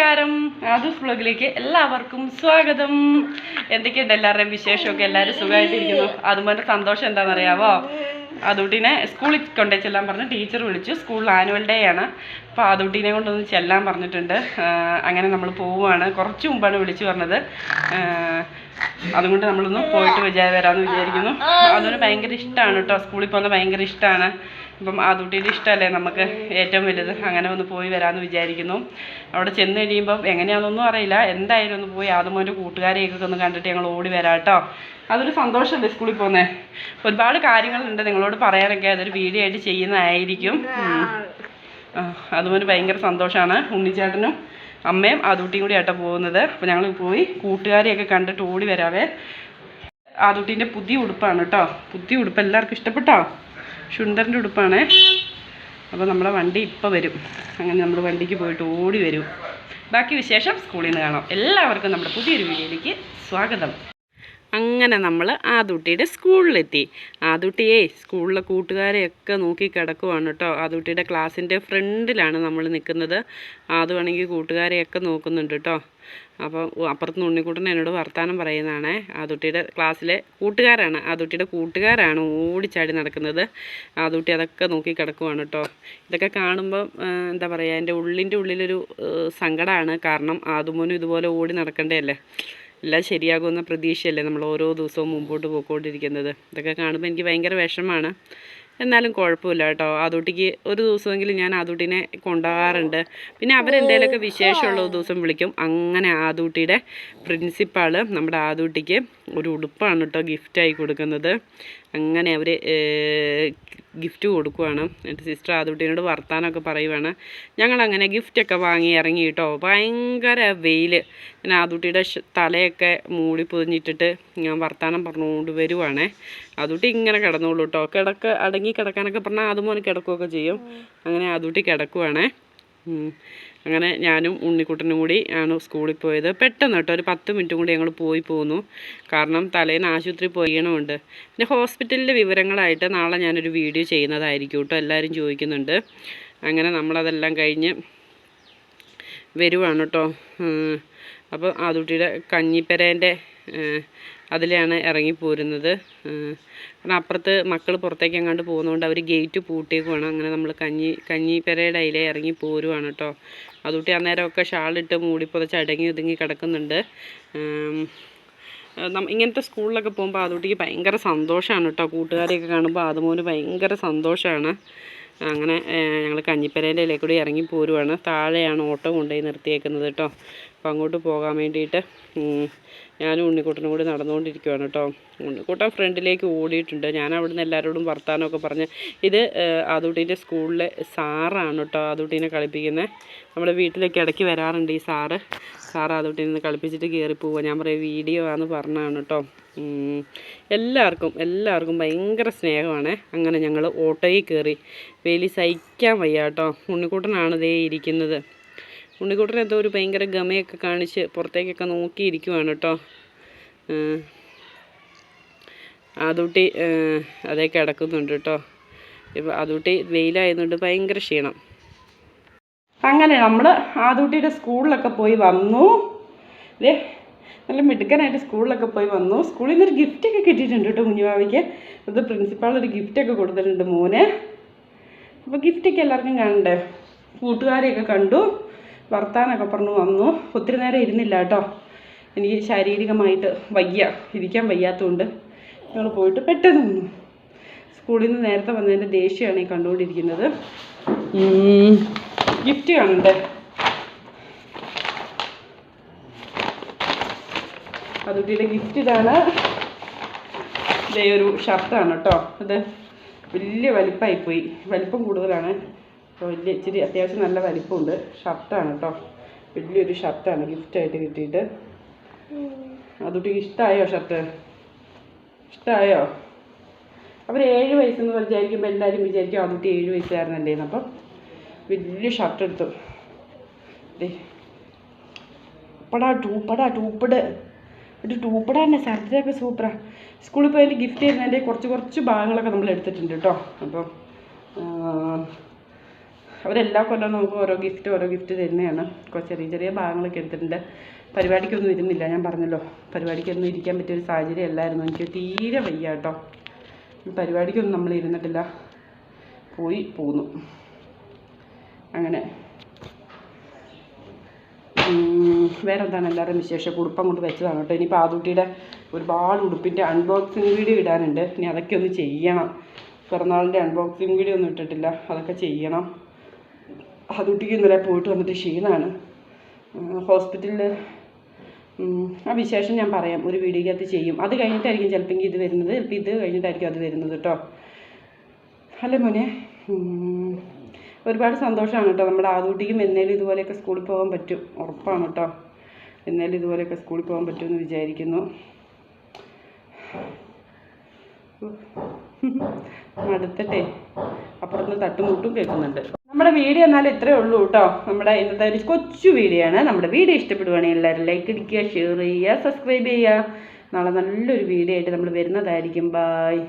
നമസ്കാരം. ആദൂസ് ബ്ലോഗിലേക്ക് എല്ലാവർക്കും സ്വാഗതം. എന്തൊക്കെയുണ്ട് എല്ലാവരുടെയും വിശേഷമൊക്കെ? എല്ലാവരും സുഖമായിട്ടിരിക്കുന്നു. അതുപോലെ സന്തോഷം എന്താണെന്നറിയാവോ? അതുട്ടിനെ സ്കൂളിൽ കൊണ്ടേ ചെല്ലാൻ പറഞ്ഞ് ടീച്ചർ വിളിച്ചു. സ്കൂളിൽ ആനുവൽ ഡേ ആണ്. അപ്പോൾ അതുട്ടിനെ കൊണ്ടൊന്ന് ചെല്ലാൻ പറഞ്ഞിട്ടുണ്ട്. അങ്ങനെ നമ്മൾ പോവുകയാണ്. കുറച്ച് മുമ്പാണ് വിളിച്ചു പറഞ്ഞത്. അതുകൊണ്ട് നമ്മളൊന്ന് പോയിട്ട് വിചാരി വരാമെന്ന് വിചാരിക്കുന്നു. അതൊരു ഭയങ്കര ഇഷ്ടമാണ് കേട്ടോ. സ്കൂളിൽ പോകുന്നത് ഭയങ്കര ഇഷ്ടമാണ്. അപ്പം ആദൂട്ടിയുടെ ഇഷ്ടമല്ലേ നമുക്ക്? ഏറ്റവും വലുത് അങ്ങനെ ഒന്ന് പോയി വരാമെന്ന് വിചാരിക്കുന്നു. അവിടെ ചെന്ന് കഴിയുമ്പം എങ്ങനെയാണെന്നൊന്നും അറിയില്ല. എന്തായാലും ഒന്ന് പോയി ആദ്യമോന്റെ കൂട്ടുകാരെയൊക്കെ ഒന്ന് കണ്ടിട്ട് ഞങ്ങൾ ഓടി വരാം കേട്ടോ. അതൊരു സന്തോഷമല്ലേ സ്കൂളിൽ പോകുന്നത് ഒരുപാട് കാര്യങ്ങളുണ്ട് നിങ്ങളോട് പറയാനൊക്കെ. അതൊരു വീഡിയോ ആയിട്ട് ചെയ്യുന്നതായിരിക്കും. അതുപോലെ ഭയങ്കര സന്തോഷമാണ് ഉണ്ണിച്ചേട്ടനും അമ്മയും ആദൂട്ടിയും കൂടി ആയിട്ടാണ് പോകുന്നത്. അപ്പോൾ ഞങ്ങൾ പോയി കൂട്ടുകാരെയൊക്കെ കണ്ടിട്ട് ഓടി വരാവേ. ആദൂട്ടീന്റെ പുതിയ ഉടുപ്പാണ് കേട്ടോ. പുതിയ ഉടുപ്പ് എല്ലാവർക്കും ഇഷ്ടപ്പെട്ടോ? ഷുണ്ടറിന്റെ ഉടുപ്പാണേ. അപ്പോൾ നമ്മുടെ വണ്ടി ഇപ്പോൾ വരും. അങ്ങനെ നമ്മൾ വണ്ടിക്ക് പോയിട്ട് ഓടി വരും. ബാക്കി വിശേഷം സ്കൂളിൽ നിന്ന് കാണാം. എല്ലാവർക്കും നമ്മുടെ പുതിയൊരു വീഡിയോയിലേക്ക് സ്വാഗതം. അങ്ങനെ നമ്മൾ ആദുട്ടിയുടെ സ്കൂളിലെത്തി. ആദുട്ടിയെ സ്കൂളിലെ കൂട്ടുകാരെയൊക്കെ നോക്കി കിടക്കുവാണ് കേട്ടോ. ആദുട്ടിയുടെ ക്ലാസ്സിന്റെ ഫ്രണ്ടിലാണ് നമ്മൾ നിൽക്കുന്നത്. ആദ്യമാണെങ്കിൽ കൂട്ടുകാരെയൊക്കെ നോക്കുന്നുണ്ട് കേട്ടോ. അപ്പോൾ അപ്പുറത്ത് ഉണ്ണിക്കുട്ടൻ എന്നോട് വർത്തമാനം പറയുന്നതാണേ. ആദുട്ടിയുടെ ക്ലാസ്സിലെ കൂട്ടുകാരാണ്. ആദുട്ടിയുടെ കൂട്ടുകാരാണ് ഓടിച്ചാടി നടക്കുന്നത്. ആദുട്ടി അതൊക്കെ നോക്കി കിടക്കുവാണ് കേട്ടോ. ഇതൊക്കെ കാണുമ്പോൾ എന്താ പറയുക എന്റെ ഉള്ളിന്റെ ഉള്ളിലൊരു സങ്കടമാണ്. കാരണം ആദുമോനും ഇതുപോലെ ഓടി നടക്കണ്ടേ എല്ലാം ശരിയാകുമെന്ന പ്രതീക്ഷയല്ലേ നമ്മൾ ഓരോ ദിവസവും മുമ്പോട്ട് പോയിക്കൊണ്ടിരിക്കുന്നത്? ഇതൊക്കെ കാണുമ്പോൾ എനിക്ക് ഭയങ്കര വിഷമമാണ് എന്നാലും കുഴപ്പമില്ല കേട്ടോ. ആദൂട്ടിക്ക് ഒരു ദിവസമെങ്കിലും ഞാൻ ആദൂട്ടിനെ കൊണ്ടുപോകാറുണ്ട് പിന്നെ അവരെന്തേലൊക്കെ വിശേഷമുള്ള ദിവസം വിളിക്കും. അങ്ങനെ ആദൂട്ടിയുടെ പ്രിൻസിപ്പാൾ നമ്മുടെ ആദൂട്ടിക്ക് ഒരു ഉടുപ്പാണ് കേട്ടോ ഗിഫ്റ്റായി കൊടുക്കുന്നത്. അങ്ങനെ അവർ ഗിഫ്റ്റ് കൊടുക്കുവാണ്. എന്റെ സിസ്റ്റർ ആദ്യട്ടിനോട് വർത്താനമൊക്കെ പറയുവാണ്. ഞങ്ങളങ്ങനെ ഗിഫ്റ്റൊക്കെ വാങ്ങി ഇറങ്ങി കേട്ടോ. ഭയങ്കര വെയിൽ ഞാൻ ആദുട്ടിയുടെ തലയൊക്കെ മൂടി പൊതിഞ്ഞിട്ടിട്ട് ഞാൻ വർത്താനം പറഞ്ഞുകൊണ്ട് വരുവാണേ. അതുട്ടി ഇങ്ങനെ കിടന്നോളൂ കേട്ടോ. കിടക്ക അടങ്ങി കിടക്കാനൊക്കെ പറഞ്ഞാൽ അതുപോലെ കിടക്കുകയൊക്കെ ചെയ്യും. അങ്ങനെ ആദുട്ടി കിടക്കുവാണേ. അങ്ങനെ ഞാനും ഉണ്ണിക്കുട്ടനും കൂടി ആണ് സ്കൂളിൽ പോയത്. പെട്ടെന്ന് കേട്ടോ ഒരു പത്ത് മിനിറ്റും കൂടി ഞങ്ങൾ പോയി പോന്നു. കാരണം തലേന്ന് ആശുപത്രി പോയണമുണ്ട് പിന്നെ ഹോസ്പിറ്റലിലെ വിവരങ്ങളായിട്ട് നാളെ ഞാനൊരു വീഡിയോ ചെയ്യുന്നതായിരിക്കും കേട്ടോ എല്ലാവരും ചോദിക്കുന്നുണ്ട്. അങ്ങനെ നമ്മളതെല്ലാം കഴിഞ്ഞ് വരുവാണ് കേട്ടോ. അപ്പോൾ ആദുട്ടിയുടെ കഞ്ഞിപ്പെരേന്റെ അതിലാണ് ഇറങ്ങിപ്പോരുന്നത്. കാരണം അപ്പുറത്ത് മക്കൾ പുറത്തേക്ക് എങ്ങാണ്ട് പോകുന്നതുകൊണ്ട് അവർ ഗേറ്റ് പൂട്ടിയേക്കുവാണ്. അങ്ങനെ നമ്മൾ കഞ്ഞി കഞ്ഞിപ്പെരയുടെ അതിലേ ഇറങ്ങി പോരുവാണ് കേട്ടോ അതുകൂട്ടി അന്നേരമൊക്കെ ഷാളിട്ട് മൂടി പുതച്ച് അടങ്ങി ഒതുങ്ങി കിടക്കുന്നുണ്ട്. ഇങ്ങനത്തെ സ്കൂളിലൊക്കെ പോകുമ്പോൾ അതുകൂട്ടിക്ക് ഭയങ്കര സന്തോഷമാണ് കേട്ടോ കൂട്ടുകാരെയൊക്കെ കാണുമ്പോൾ അതുപോലെ ഭയങ്കര സന്തോഷമാണ് അങ്ങനെ ഞങ്ങൾ കഞ്ഞിപ്പരേന്റെ കൂടി ഇറങ്ങി പോരുവാണ് താഴെയാണ് ഓട്ടോ കൊണ്ടുപോയി നിർത്തിയേക്കുന്നത് കേട്ടോ അപ്പോൾ അങ്ങോട്ട് പോകാൻ വേണ്ടിയിട്ട് ഞാനും ഉണ്ണിക്കുട്ടനും കൂടി നടന്നുകൊണ്ടിരിക്കുവാണ് കേട്ടോ. ഉണ്ണിക്കുട്ടൻ ഫ്രണ്ടിലേക്ക് ഓടിയിട്ടുണ്ട്. ഞാൻ അവിടുന്ന് എല്ലാവരോടും വർത്താനമൊക്കെ പറഞ്ഞ് ഇത് ആദൂട്ടീന്റെ സ്കൂളിലെ സാറാണ് കേട്ടോ ആദൂട്ടീനെ കളിപ്പിക്കുന്നത് നമ്മുടെ വീട്ടിലേക്ക് ഇടയ്ക്ക് വരാറുണ്ട് ഈ സാറ്. സാറ് ആദൂട്ടീനെ കളിപ്പിച്ചിട്ട് കയറി പോവുക ഞാൻ പറയും വീഡിയോ ആണെന്ന് പറഞ്ഞാണ് കേട്ടോ. എല്ലാവർക്കും എല്ലാവർക്കും ഭയങ്കര സ്നേഹമാണ്. അങ്ങനെ ഞങ്ങൾ ഓട്ടോയിൽ കയറി വേലി സഹിക്കാൻ വയ്യ കേട്ടോ. ഉണ്ണിക്കുട്ടനാണ് ഇതേ ഇരിക്കുന്നത്. ഉണ്ണിക്കുട്ടൻ എന്തോ ഒരു ഭയങ്കര ഗമയൊക്കെ കാണിച്ച് പുറത്തേക്കൊക്കെ നോക്കിയിരിക്കുവാണ് കേട്ടോ. ആദൂട്ടി അതേ കിടക്കുന്നുണ്ട് കേട്ടോ. ഇപ്പം ആദൂട്ടി വെയിലായതുകൊണ്ട് ഭയങ്കര ക്ഷീണം. അങ്ങനെ നമ്മൾ ആദൂട്ടിയുടെ സ്കൂളിലൊക്കെ പോയി വന്നു. ദേ നല്ല മിടുക്കനായിട്ട് സ്കൂളിലൊക്കെ പോയി വന്നു. സ്കൂളിൽ നിന്നൊരു ഗിഫ്റ്റൊക്കെ കിട്ടിയിട്ടുണ്ട് കേട്ടോ കുഞ്ഞുമാവിക്ക് അത് പ്രിൻസിപ്പാൾ ഒരു ഗിഫ്റ്റൊക്കെ കൊടുത്തിട്ടുണ്ട് മോന്. അപ്പോൾ ഗിഫ്റ്റൊക്കെ എല്ലാവർക്കും കാണണ്ടേ? കൂട്ടുകാരെയൊക്കെ കണ്ടു. വർത്താനൊക്കെ പറഞ്ഞു വന്നു. ഒത്തിരി നേരം ഇരുന്നില്ല കേട്ടോ. എനിക്ക് ശാരീരികമായിട്ട് വയ്യ. ഇരിക്കാൻ വയ്യാത്തതുകൊണ്ട് ഞങ്ങൾ പോയിട്ട് പെട്ടെന്ന് വന്നു. സ്കൂളിൽ നിന്ന് നേരത്തെ വന്നതിന്റെ ദേഷ്യമാണ് ഈ കണ്ടുകൊണ്ടിരിക്കുന്നത്. ഗിഫ്റ്റ് കാണണ്ടേ? അതുട്ടിയുടെ ഗിഫ്റ്റ് ഇതാണ്. ഇതേ ഒരു ഷർട്ടാണ് കേട്ടോ. ഇത് വലിയ വലിപ്പമായിപ്പോയി വലിപ്പം കൂടുതലാണ്. അപ്പോൾ വലിയ ഇച്ചിരി അത്യാവശ്യം നല്ല വലിപ്പമുണ്ട്. ഷർട്ടാണ് കേട്ടോ വലിയൊരു ഷർട്ടാണ് ഗിഫ്റ്റായിട്ട് കിട്ടിയിട്ട്. അതുട്ടിക്ക് ഇഷ്ടമായോ ഷർട്ട്? ഇഷ്ടമായോ അവർ ഏഴ് വയസ്സെന്ന് വിചാരിക്കുമ്പോൾ എല്ലാവരും വിചാരിക്കും അതുട്ടി ഏഴ് വയസ്സായിരുന്നല്ലേ അപ്പം വലിയ ഷർട്ട് എടുത്തു. ഉപ്പടാ ടൂപ്പടാ ടൂപ്പടാ. ഒരു ടൂപ്പടാ തന്നെ ഷർട്ടിലൊക്കെ സൂപ്പറാ. സ്കൂളിൽ പോയതിന്റെ ഗിഫ്റ്റ് ചെയ്യുന്നതിന്റെ കുറച്ച് കുറച്ച് ഭാഗങ്ങളൊക്കെ നമ്മൾ എടുത്തിട്ടുണ്ട് കേട്ടോ അപ്പം അവരെല്ലാ കൊല്ലവും നമുക്ക് ഓരോ ഗിഫ്റ്റ് ഓരോ ഗിഫ്റ്റ് തരുന്നതാണ്. ചെറിയ ചെറിയ ഭാഗങ്ങളൊക്കെ എടുത്തിട്ടുണ്ട്. പരിപാടിക്കൊന്നും ഇരുന്നില്ല. ഞാൻ പറഞ്ഞല്ലോ പരിപാടിക്കൊന്നും ഇരിക്കാൻ പറ്റിയ ഒരു സാഹചര്യം അല്ലായിരുന്നു. എനിക്ക് തീരെ വയ്യ കേട്ടോ. പരിപാടിക്കൊന്നും നമ്മൾ ഇരുന്നിട്ടില്ല. പോയി പോന്നു. അങ്ങനെ. വേറെ എന്താണ് എല്ലാവരും വിശേഷം? ഉടുപ്പം കൊണ്ട് വെച്ചതാണ് കേട്ടോ. ഇനി പാതുട്ടിയുടെ ഒരുപാട് ഉടുപ്പിന്റെ അൺബോക്സിങ് വീഡിയോ ഇടാനുണ്ട്. ഇനി അതൊക്കെ ഒന്ന് ചെയ്യണം. പിറന്നാളിന്റെ അൺബോക്സിങ് വീഡിയോ ഒന്നും ഇട്ടിട്ടില്ല. അതൊക്കെ ചെയ്യണം. പാതുട്ടിക്ക് ഇന്നലെ പോയിട്ട് വന്നിട്ട് ക്ഷീണമാണ് ഹോസ്പിറ്റലിൽ ആ വിശേഷം ഞാൻ പറയാം. ഒരു വീഡിയോക്കകത്ത് ചെയ്യും. അത് കഴിഞ്ഞിട്ടായിരിക്കും ചിലപ്പോൾ ഇത് വരുന്നത്. ചിലപ്പോൾ ഇത് കഴിഞ്ഞിട്ടായിരിക്കും അത് വരുന്നത് കേട്ടോ അല്ല മോനെ? ഒരുപാട് സന്തോഷമാണ് കേട്ടോ നമ്മുടെ ആദൂട്ടിക്കും എന്നേലും ഇതുപോലെയൊക്കെ സ്കൂളിൽ പോകാൻ പറ്റും. ഉറപ്പാണ് കേട്ടോ എന്നേലും ഇതുപോലെയൊക്കെ സ്കൂളിൽ പോകാൻ പറ്റുമെന്ന് വിചാരിക്കുന്നു. മടുത്തട്ടെ അപ്പുറത്ത് തട്ടുമുട്ടും കേൾക്കുന്നുണ്ട്. നമ്മുടെ വീഡിയോ എന്നാൽ ഇത്രയേ ഉള്ളൂ കേട്ടോ. നമ്മുടെ ഇന്നത്തെ ഒരു കൊച്ചു വീഡിയോ ആണ്. നമ്മുടെ വീഡിയോ ഇഷ്ടപ്പെടുവാണെങ്കിൽ എല്ലാവരും ലൈക്ക് അടിക്കുക ഷെയർ ചെയ്യുക സബ്സ്ക്രൈബ് ചെയ്യുക. നാളെ നല്ലൊരു വീഡിയോ ആയിട്ട് നമ്മൾ വരുന്നതായിരിക്കും. ബായ്